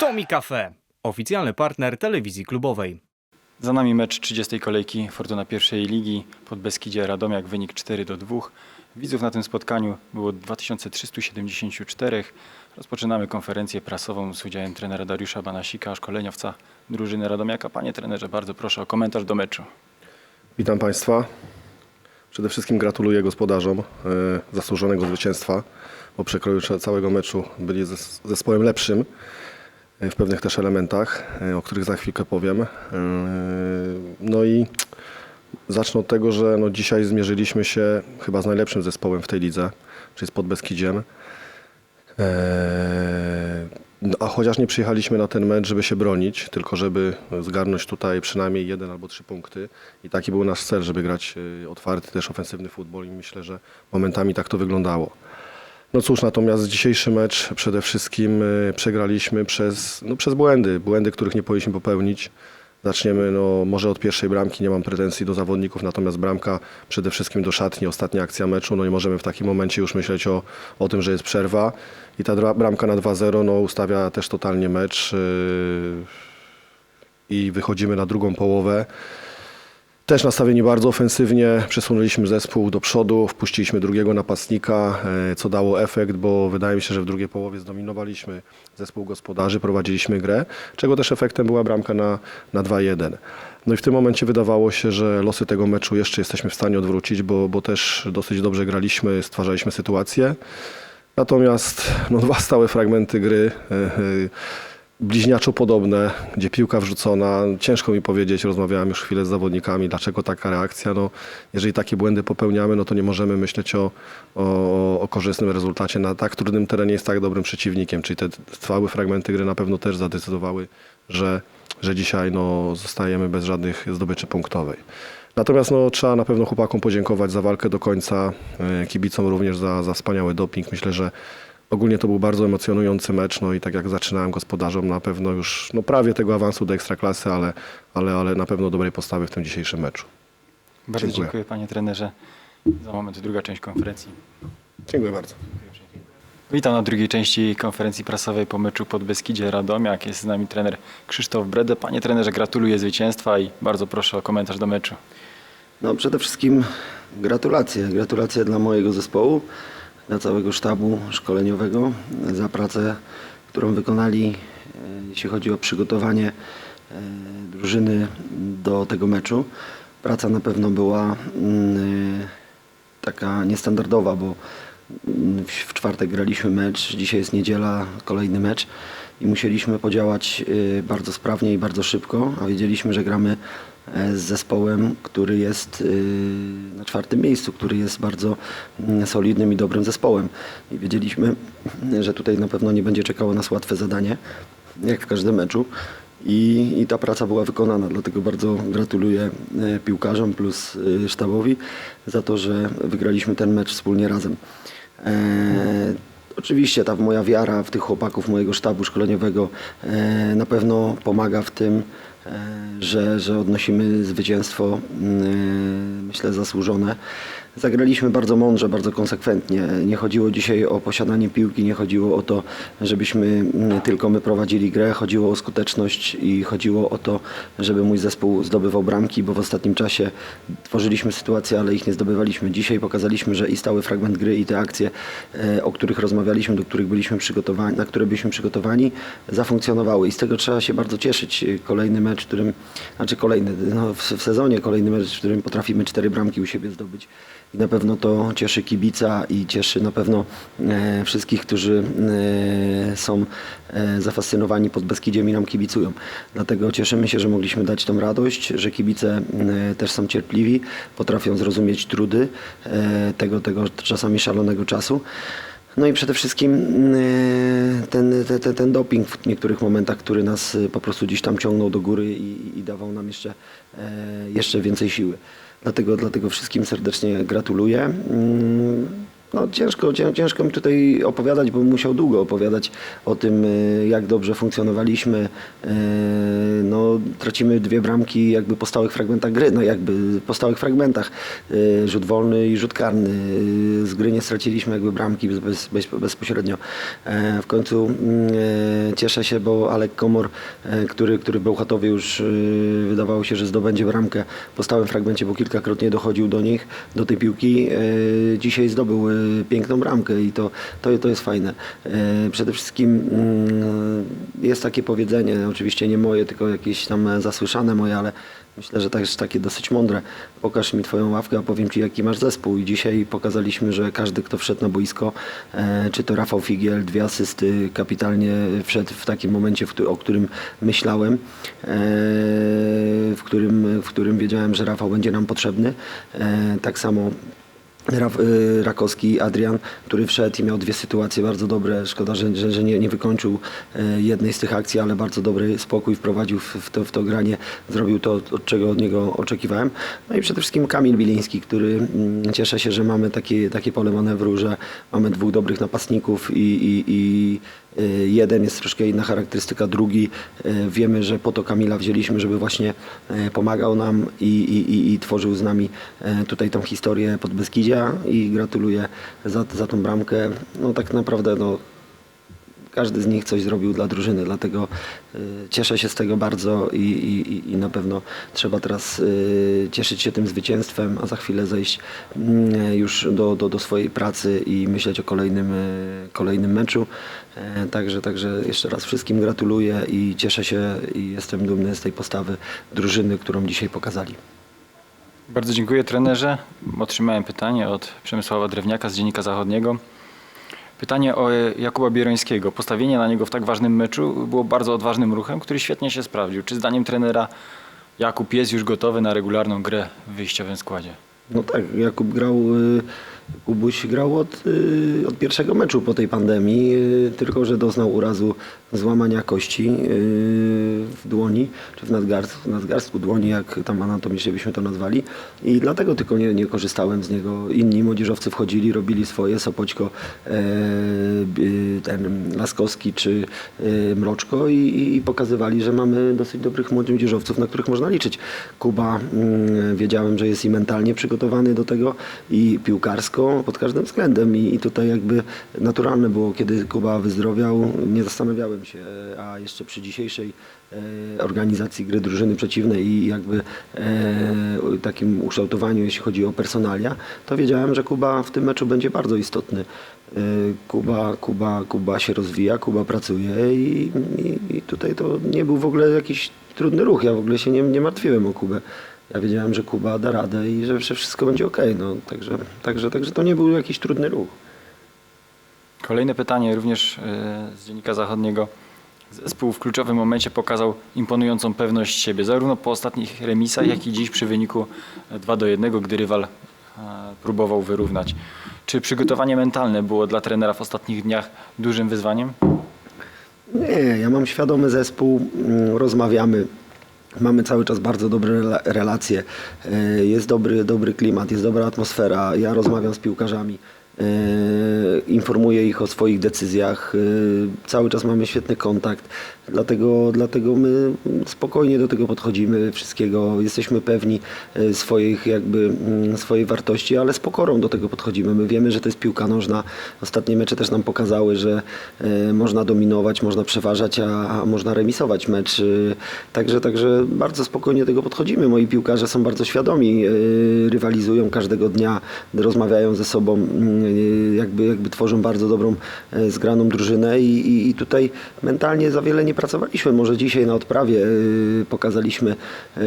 Tomi Cafe, oficjalny partner telewizji klubowej. Za nami mecz 30. kolejki Fortuna pierwszej ligi pod Beskidzie Radomiak, wynik 4 do 2. Widzów na tym spotkaniu było 2374. Rozpoczynamy konferencję prasową z udziałem trenera Dariusza Banasika, szkoleniowca drużyny Radomiaka. Panie trenerze, bardzo proszę o komentarz do meczu. Witam Państwa. Przede wszystkim gratuluję gospodarzom e, zasłużonego zwycięstwa, bo przekroju całego meczu byli zes- zespołem lepszym w pewnych też elementach, e, o których za chwilkę powiem. E, No i zacznę od tego, że no dzisiaj zmierzyliśmy się chyba z najlepszym zespołem w tej lidze, czyli z Podbeskidziem. Eee, no, a chociaż nie przyjechaliśmy na ten mecz, żeby się bronić, tylko żeby zgarnąć tutaj przynajmniej jeden albo trzy punkty. I taki był nasz cel, żeby grać e, otwarty, też ofensywny futbol i myślę, że momentami tak to wyglądało. No cóż, natomiast dzisiejszy mecz przede wszystkim e, przegraliśmy przez, no, przez błędy, błędy, których nie powinniśmy popełnić. Zaczniemy no, może od pierwszej bramki, nie mam pretensji do zawodników, natomiast bramka przede wszystkim do szatni, ostatnia akcja meczu, no i możemy w takim momencie już myśleć o, o tym, że jest przerwa i ta bramka na 2-0 no, ustawia też totalnie mecz yy, i wychodzimy na drugą połowę. Też nastawieni bardzo ofensywnie, przesunęliśmy zespół do przodu, wpuściliśmy drugiego napastnika, e, co dało efekt, bo wydaje mi się, że w drugiej połowie zdominowaliśmy zespół gospodarzy, prowadziliśmy grę, czego też efektem była bramka na, na 2-1. No i w tym momencie wydawało się, że losy tego meczu jeszcze jesteśmy w stanie odwrócić, bo, bo też dosyć dobrze graliśmy, stwarzaliśmy sytuację. Natomiast no, dwa stałe fragmenty gry, e, e, bliźniaczo podobne, gdzie piłka wrzucona. Ciężko mi powiedzieć, rozmawiałem już chwilę z zawodnikami, dlaczego taka reakcja. No, jeżeli takie błędy popełniamy, no to nie możemy myśleć o, o, o korzystnym rezultacie na tak trudnym terenie jest tak dobrym przeciwnikiem. Czyli te stałe fragmenty gry na pewno też zadecydowały, że, że dzisiaj no, zostajemy bez żadnych zdobyczy punktowej. Natomiast no, trzeba na pewno chłopakom podziękować za walkę do końca, e, kibicom również za, za wspaniały doping. Myślę, że ogólnie to był bardzo emocjonujący mecz, no i tak jak zaczynałem gospodarzom, na pewno już no, prawie tego awansu do Ekstraklasy, ale, ale, ale na pewno dobrej postawy w tym dzisiejszym meczu. Bardzo Dziękuję. dziękuję, panie trenerze. Za moment druga część konferencji. Dziękuję bardzo. Witam na drugiej części konferencji prasowej po meczu pod Beskidzie Radomiak. Jest z nami trener Krzysztof Brede. Panie trenerze, gratuluję zwycięstwa i bardzo proszę o komentarz do meczu. No przede wszystkim gratulacje. Gratulacje dla mojego zespołu, dla całego sztabu szkoleniowego za pracę, którą wykonali, e, jeśli chodzi o przygotowanie e, drużyny do tego meczu. Praca na pewno była mm, taka niestandardowa, bo mm, w czwartek graliśmy mecz, dzisiaj jest niedziela, kolejny mecz i musieliśmy podziałać y, bardzo sprawnie i bardzo szybko, a wiedzieliśmy, że gramy e, z zespołem, który jest y, na czwartym miejscu, który jest bardzo mm, solidnym i dobrym zespołem. I wiedzieliśmy, że tutaj na pewno nie będzie czekało nas łatwe zadanie, jak w każdym meczu. I, I ta praca była wykonana, dlatego bardzo gratuluję e, piłkarzom plus e, sztabowi za to, że wygraliśmy ten mecz wspólnie razem. Oczywiście ta moja wiara w tych chłopaków mojego sztabu szkoleniowego e, na pewno pomaga w tym, e, że, że odnosimy zwycięstwo, mm, myślę, zasłużone. Zagraliśmy bardzo mądrze, bardzo konsekwentnie. Nie chodziło dzisiaj o posiadanie piłki, nie chodziło o to, żebyśmy mm, tylko my prowadzili grę. Chodziło o skuteczność i chodziło o to, żeby mój zespół zdobywał bramki, bo w ostatnim czasie tworzyliśmy sytuacje, ale ich nie zdobywaliśmy. Dzisiaj pokazaliśmy, że i stały fragment gry i te akcje, e, o których rozmawialiśmy, do których byliśmy przygotowani, na które byliśmy przygotowani, zafunkcjonowały i z tego trzeba się bardzo cieszyć. Kolejny mecz, którym, znaczy kolejny, no w sezonie kolejny mecz, w którym potrafimy cztery bramki u siebie zdobyć. I na pewno to cieszy kibica i cieszy na pewno e, wszystkich, którzy e, są e, zafascynowani pod Beskidziem i nam kibicują. Dlatego cieszymy się, że mogliśmy dać tą radość, że kibice e, też są cierpliwi, potrafią zrozumieć trudy e, tego, tego czasami szalonego czasu. No i przede wszystkim e, ten, ten, ten, ten doping w niektórych momentach, który nas e, po prostu gdzieś tam ciągnął do góry i, i dawał nam jeszcze, e, jeszcze więcej siły. Dlatego, dlatego wszystkim serdecznie gratuluję. No ciężko, cię- ciężko mi tutaj opowiadać, bo musiał długo opowiadać o tym, y, jak dobrze funkcjonowaliśmy. Y, No, tracimy dwie bramki jakby po stałych fragmentach gry, no jakby po stałych fragmentach. Y, Rzut wolny i rzut karny. Z gry nie straciliśmy jakby bramki bez, bez, bez, bezpośrednio. E, W końcu mm, e, cieszę się, bo Alek Komor, e, który, który Bełchatowie już wydawało się, że zdobędzie bramkę po stałym fragmencie, bo kilkakrotnie dochodził do nich, do tej piłki. e, Dzisiaj zdobył e, piękną bramkę i to, to, to jest fajne. E, Przede wszystkim mm, jest takie powiedzenie, oczywiście nie moje, tylko jakieś tam zasłyszane moje, ale myślę, że też takie dosyć mądre. Pokaż mi twoją ławkę, a powiem ci jaki masz zespół. I dzisiaj pokazaliśmy, że każdy, kto wszedł na boisko, e, czy to Rafał Figiel, dwie asysty, kapitalnie wszedł w takim momencie, o którym myślałem, e, w którym, w którym wiedziałem, że Rafał będzie nam potrzebny. E, tak samo y, Rakowski, Adrian, który wszedł i miał dwie sytuacje bardzo dobre. Szkoda, że, że, że nie, nie wykończył y, jednej z tych akcji, ale bardzo dobry spokój wprowadził w, to, w to granie. Zrobił to, od czego od niego oczekiwałem. No i przede wszystkim Kamil Biliński, który mm, cieszę się, że mamy takie, takie pole manewru, że mamy dwóch dobrych napastników i, i, i y, jeden jest troszkę inna charakterystyka, drugi y, wiemy, że po to Kamila wzięliśmy, żeby właśnie y, pomagał nam i, i, i, tworzył z nami y, tutaj tą historię pod Beskidzia i gratuluję za, za tą bramkę. No tak naprawdę no, każdy z nich coś zrobił dla drużyny, dlatego y, cieszę się z tego bardzo i, i, i- na pewno trzeba teraz y, cieszyć się tym zwycięstwem, a za chwilę zejść mm, już do, do, do swojej pracy i myśleć o kolejnym, kolejnym meczu. E, Także, także jeszcze raz wszystkim gratuluję i cieszę się i jestem dumny z tej postawy drużyny, którą dzisiaj pokazali. Bardzo dziękuję trenerze. Otrzymałem pytanie od Przemysława Drewniaka z Dziennika Zachodniego. Pytanie o Jakuba Bierońskiego. Postawienie na niego w tak ważnym meczu było bardzo odważnym ruchem, który świetnie się sprawdził. Czy zdaniem trenera Jakub jest już gotowy na regularną grę w wyjściowym składzie? No tak, Jakub grał, y, Kubuś grał od, y, od pierwszego meczu po tej pandemii, y, tylko że doznał urazu złamania kości w dłoni, czy w nadgarstku, w nadgarstku dłoni, jak tam anatomicznie byśmy to nazwali. I dlatego tylko nie, nie korzystałem z niego. Inni młodzieżowcy wchodzili, robili swoje, Sopoćko, e, ten Laskowski czy y, Mroczko i, i, i pokazywali, że mamy dosyć dobrych młodzieżowców, na których można liczyć. Kuba mm, wiedziałem, że jest i mentalnie przygotowany do tego i piłkarsko pod każdym względem i, i tutaj jakby naturalne było, kiedy Kuba wyzdrowiał, nie zastanawiałem się, a jeszcze przy dzisiejszej e, organizacji gry drużyny przeciwnej i jakby e, takim ukształtowaniu, jeśli chodzi o personalia, to wiedziałem, że Kuba w tym meczu będzie bardzo istotny. E, Kuba, Kuba, Kuba się rozwija, Kuba pracuje i, i, i tutaj to nie był w ogóle jakiś trudny ruch. Ja w ogóle się nie, nie martwiłem o Kubę. Ja wiedziałem, że Kuba da radę i że, wszystko będzie ok. No, także, także, także to nie był jakiś trudny ruch. Kolejne pytanie również e, z Dziennika Zachodniego. Zespół w kluczowym momencie pokazał imponującą pewność siebie, zarówno po ostatnich remisach, jak i dziś przy wyniku 2 do 1, gdy rywal e, próbował wyrównać. Czy przygotowanie mentalne było dla trenera w ostatnich dniach dużym wyzwaniem? Nie, ja mam świadomy zespół, mm, rozmawiamy. Mamy cały czas bardzo dobre rela- relacje, e, jest dobry, dobry klimat, jest dobra atmosfera. Ja rozmawiam z piłkarzami, informuję ich o swoich decyzjach. e, Cały czas mamy świetny kontakt, dlatego, dlatego my spokojnie do tego podchodzimy, wszystkiego. Jesteśmy pewni e, swoich, jakby, mm, swojej wartości, ale z pokorą do tego podchodzimy. My wiemy, że to jest piłka nożna. Ostatnie mecze też nam pokazały, że można dominować, można przeważać, a, a można remisować mecz. Także, także bardzo spokojnie do tego podchodzimy. Moi piłkarze są bardzo świadomi, rywalizują każdego dnia, rozmawiają ze sobą, mm, jakby, jakby tworzą bardzo dobrą, e, zgraną drużynę i, i, i tutaj mentalnie za wiele nie pracowaliśmy. Może dzisiaj na odprawie e, pokazaliśmy e,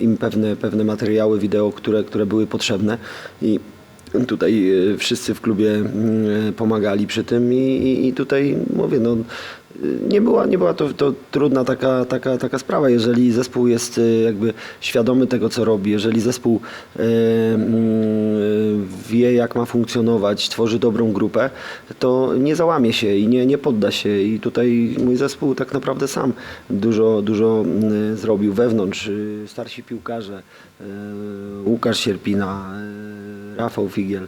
im pewne, pewne materiały wideo, które, które były potrzebne i Tutaj e, wszyscy w klubie mm, pomagali przy tym i, i, i tutaj mówię, no, e, nie była, nie była to, to trudna taka, taka, taka sprawa, jeżeli zespół jest e, jakby świadomy tego, co robi, jeżeli zespół mm, wie, jak ma funkcjonować, tworzy dobrą grupę, to nie załamie się i nie, nie podda się. I tutaj mój zespół tak naprawdę sam dużo, dużo mm, zrobił wewnątrz, starsi piłkarze, Łukasz Sierpina, Rafał Figiel,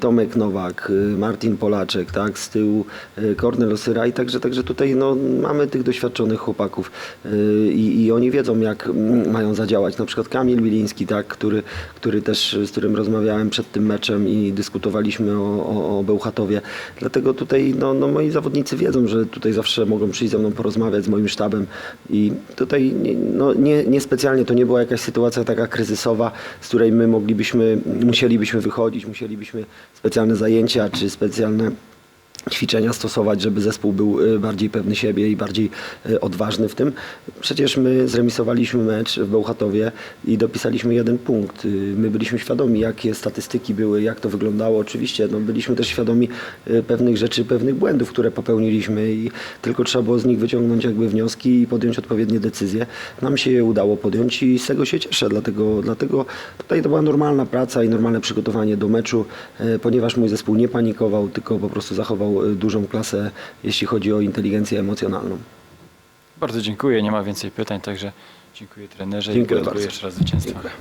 Tomek Nowak, e, Martin Polaczek, tak, z tyłu e, Kornel Osyra i także, także tutaj no, mamy tych doświadczonych chłopaków e, i, i oni wiedzą jak mają zadziałać. Na przykład Kamil Biliński, tak, który, który też, z którym rozmawiałem przed tym meczem i dyskutowaliśmy o, o, o Bełchatowie. Dlatego tutaj no, no, moi zawodnicy wiedzą, że tutaj zawsze mogą przyjść ze mną porozmawiać z moim sztabem i tutaj nie, no, nie, niespecjalnie to nie była jakaś sytuacja taka kryzysowa, z której my moglibyśmy, musielibyśmy wychodzić, musielibyśmy specjalne zajęcia czy specjalne ćwiczenia stosować, żeby zespół był y, bardziej pewny siebie i bardziej y, odważny w tym. Przecież my zremisowaliśmy mecz w Bełchatowie i dopisaliśmy jeden punkt. Y, My byliśmy świadomi, jakie statystyki były, jak to wyglądało. Oczywiście no, byliśmy też świadomi pewnych rzeczy, pewnych błędów, które popełniliśmy i tylko trzeba było z nich wyciągnąć jakby wnioski i podjąć odpowiednie decyzje. Nam się je udało podjąć i z tego się cieszę, dlatego, dlatego tutaj to była normalna praca i normalne przygotowanie do meczu, ponieważ mój zespół nie panikował, tylko po prostu zachował dużą klasę, jeśli chodzi o inteligencję emocjonalną. Bardzo dziękuję, nie ma więcej pytań, także dziękuję trenerze Dziękuję i gratuluję jeszcze raz zwycięstwa. Dziękuję.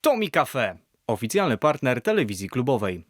Tomi Cafe. Oficjalny partner telewizji klubowej.